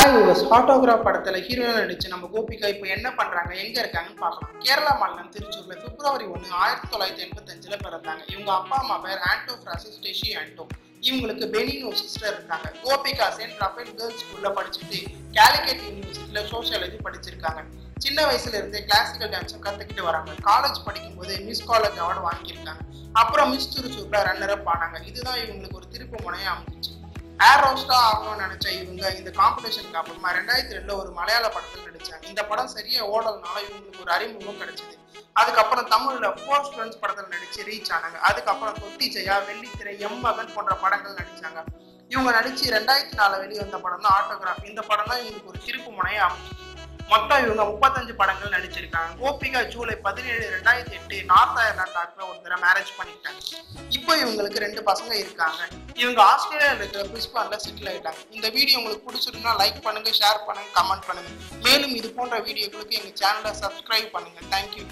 Hi viewers autograph படத்தில் heroine நடிச்சு நம்ம கோபிகா இப்போ என்ன பண்ணுறாங்க எங்கே இருக்காங்கன்னு பார்க்கலாம். கேரளா மாநிலம் திருச்சூரில் பிப்ரவரி ஒன்று ஆயிரத்தி தொள்ளாயிரத்தி எண்பத்தஞ்சில் பிறந்தாங்க. இவங்க அப்பா அம்மா பேர் ஆண்டோ ஃப்ரான்சிஸ் டெஷி ஆண்டோ. இவங்களுக்கு பெனின் ஒரு சிஸ்டர் இருக்காங்க. கோபிகா சென்ட் ரஃபேல் கேர்ள்ஸ் ஸ்கூலில் படிச்சுட்டு கேலிகட் யூனிவர்சிட்டியில் சோஷியாலஜி படிச்சிருக்காங்க. சின்ன வயசுல இருந்தே கிளாசிக்கல் டான்ஸும் கற்றுக்கிட்டு வராங்க. காலேஜ் படிக்கும்போது மிஸ் காலேஜ் அவார்டு வாங்கியிருக்காங்க. அப்புறம் மிஸ் திருச்சூரில் ரன்னர் அப் ஆனாங்க. இதுதான் இவங்களுக்கு ஒரு திருப்பு முனையாக அமைஞ்சிச்சு. ஏர் ரோஸ்டா ஆகணும்னு நினைச்ச இவங்க இந்த காம்படிஷனுக்கு அப்புறமா ரெண்டாயிரத்தி ரெண்டுல ஒரு மலையாள படத்தில் நடிச்சாங்க. இந்த படம் சரியா ஓடலனால இவங்களுக்கு ஒரு அறிமுகம் கிடைச்சது. அதுக்கப்புறம் தமிழ்ல ஃபோர் ஸ்டூடெண்ட்ஸ் படத்துல நடிச்சு ரீச் ஆனாங்க. அதுக்கப்புறம் தொட்டி ஜெயா வெள்ளித்திரை எம் மகன் போன்ற படங்கள் நடிச்சாங்க. இவங்க நடிச்சு ரெண்டாயிரத்தி நாலு வெளியே வந்த படம் தான் ஆட்டோகிராஃப் இந்த படம் தான் இவங்களுக்கு ஒரு திருப்பு முனையா அமைச்சு மொத்தம் இவங்க முப்பத்தஞ்சு படங்கள் நடிச்சிருக்காங்க. கோபிகா ஜூலை பதினேழு ரெண்டாயிரத்தி எட்டு நார்த் அயர்லாந்து டாக்டர் ஒரு தடவை மேரேஜ் பண்ணிட்டாங்க. இப்போ இவங்களுக்கு ரெண்டு பசங்க இருக்காங்க. இவங்க ஆஸ்திரேலியாவில் இருக்கிற பிரிஸ்பான்ல செட்டில் ஆயிட்டாங்க. இந்த வீடியோ உங்களுக்கு பிடிச்சிருந்தா லைக் பண்ணுங்க ஷேர் பண்ணுங்க கமெண்ட் பண்ணுங்க. மேலும் இது போன்ற வீடியோக்களுக்கு எங்க சேனலை சப்ஸ்கிரைப் பண்ணுங்க. தேங்க்யூ